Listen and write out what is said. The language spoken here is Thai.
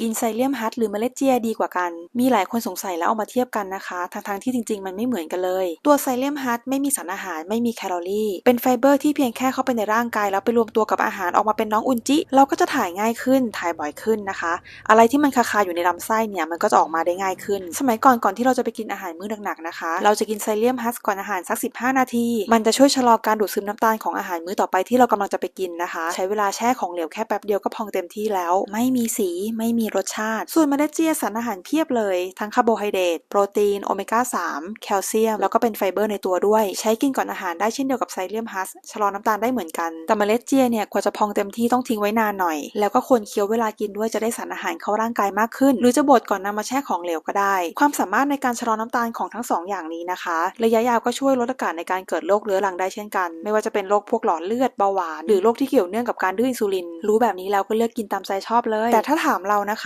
กินไซเลียมฮัทหรือเมล็ดเจียดีกว่ากัน มีหลายคนสงสัยแล้วเอามาเทียบกันนะคะทั้งๆที่จริง ๆ มันไม่เหมือนกันเลย ตัวไซเลียมฮัทไม่มีสารอาหารไม่มีแคลอรี่ เป็นไฟเบอร์ที่เพียงแค่เข้าไปในร่างกายแล้วไปรวมตัวกับอาหารออกมาเป็นน้องอุนจิ เราก็จะถ่ายง่ายขึ้นถ่ายบ่อยขึ้นนะคะ อะไรที่มันคาๆอยู่ในลำไส้เนี่ยมันก็จะออกมาได้ง่ายขึ้น สมัยก่อนก่อนที่เราจะไปกินอาหารมื้อหนักๆนะคะ เราจะกินไซเลียมฮัทก่อนอาหารสัก 15 นาที มันจะช่วยชะลอการดูดซึมน้ำตาลของอาหารมื้อต่อไปที่เรากำลังจะไปกินนะคะ ใช้เวลาแช่ของเหลวแค่แป๊บเดียวก็พองเต็มที่แล้ว ไม่มีสีไม่มีรสชาติ ส่วนเมล็ดเจียสารอาหารเพียบเลย ทั้งคาร์โบไฮเดรตโปรตีนโอเมก้า 3 แคลเซียม แล้วก็เป็นไฟเบอร์ในตัวด้วย ใช้กินก่อนอาหารได้เช่นเดียวกับไซเลียมฮัสชะลอน้ำตาลได้เหมือนกัน แต่เมล็ดเจียเนี่ยกว่าจะพองเต็มที่ต้องทิ้งไว้นานหน่อย แล้วก็ควรเคี้ยวเวลากินด้วยจะได้สารอาหารเข้าร่างกายมากขึ้น หรือจะบดก่อนนำมาแช่ของเหลวก็ได้ ความสามารถในการชะลอน้ำตาลของทั้งสองอย่างนี้นะคะ ระยะยาวก็ช่วยลดโอกาสในการเกิดโรคเรื้อรังได้เช่นกัน ไม่ว่าจะเป็นโรคพวกหลอดเลือดเบาหวานหรือโรคที่เกี่ยวเนื่องกับการดื้ออินซูลิน รู้แบบนี้แล้วก็เลือกกินตามใจชอบเลย แต่ถ้าถามเรานะ